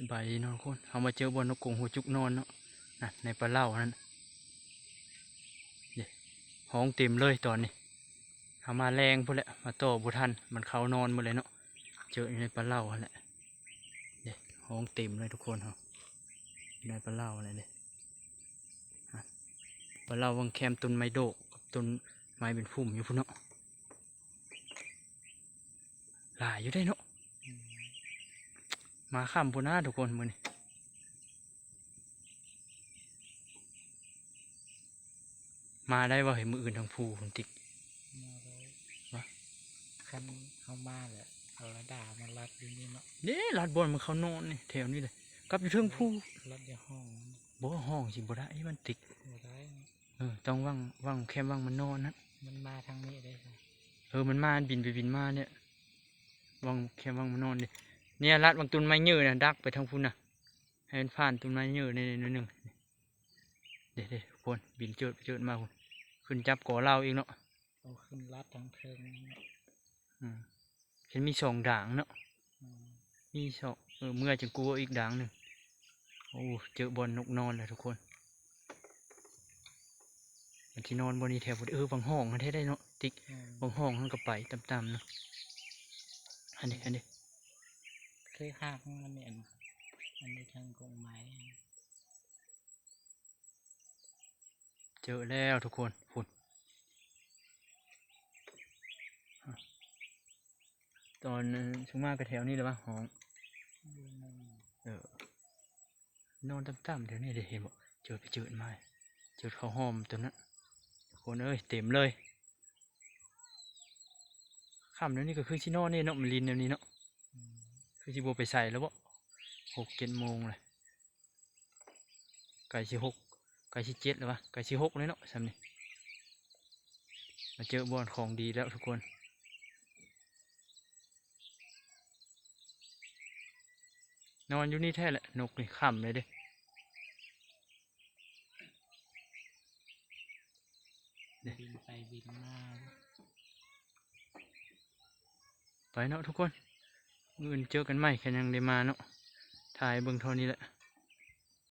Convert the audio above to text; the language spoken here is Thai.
สบายดีนาะทุกคนเอามาเจอบนนกกงหัวจุกนอนเนาะนะในปลาเล่านั่นเดี๋ยวห้องเต็มเลยตอนนี้เอามาแรงพุ่นแหละมาต่อบุทันมันเขานอนหมดเลยเนาะเจออยู่ในปลาเล่าอันแหละเดี๋ยวห้องเต็มเลยทุกคนเฮาอในปลาเล่าอะไรเลยฮะปลาเล่าวังแคมต้นไม้โดกกับต้นไม้เป็นพุ่มอยู่พุ่นเนาะหลายอยู่ได้เนาะ มาข้ามพูน่าทุกคนมือนี่มาได้ว่าเห็นมืออื่นทางภูคุณติ๊กมาเลยวะคันเข้ามาแหละเอาระดามารัดอยู่นี่เนาะเด้ลาดบอลมันเขานอนนี่แถวนี้เลยกลับอยู่เทิงภูรัดในห้องบ่ห้องสิบ่ได้มันติดบ่ได้นะเออต้องว่างว่างแคมว่างมันนอนนะมันมาทางนี้ได้ค่ะเออมันมาบินไปบินมาเนี่ยว่างแคมว่างมันนอนดิ เนี่ยลัดบางต้นไม้เยอะนะดักไปทางพุ่นนะให้มันผ่านต้นไม้เยอะในนิดนึงเด็ดเด็ดทุกคนบินเจิดไปเจิดมาพุ่นขึ้นจับก่อเหล่าอีกเนาะเอาขึ้นรัดทางเทิงเนาะอืมเห็นมีสองด่างเนาะอืมมีสองเออเมื่อจะกลัวอีกด่างหนึ่งโอ้เจอบอลนกนอนเลยทุกคนมันที่นอนบนนี้แถวบนเออบางห้องมันได้ได้เนาะติ๊กอืมบางห้องมันก็ไปต่ำๆเนาะอันนี้อันนี้ เคยหักมันเนี่ยอันนี้ทางกงไม้เจอแล้วทุกคนฝุ่นตอนชุกมากกระแถวนี้เลยปะหองเออนอนต่ำๆเดี๋ยวนี้เดี๋ยวเห็นบ่เจอไปเจอมาเจอเขาวหอมตัวนั้นคนเอ้ยเต็มเลยค่ำแล้วนี่ก็คือชิโน่นี่เนาะมันลินเดี๋ยวนี้เนาะ คือชิโบไปใส่แล้วบ่หกเจ็ดโมงเลยไก่ชิหกไก่ชิเจ็ดแล้ววะไก่ชิหกเลยเนาะสำนี่มาเจอบอลของดีแล้วทุกคนนอนอยู่นี่แท้แหละนกนี่ค่ำเลยเด้เนี่ยบินไปบินมาไปเนาะทุกคน มื้ออื่นเจอกันใหม่แค่ยังได้มาเนาะถ่ายเบื้องเท่านี้แหละ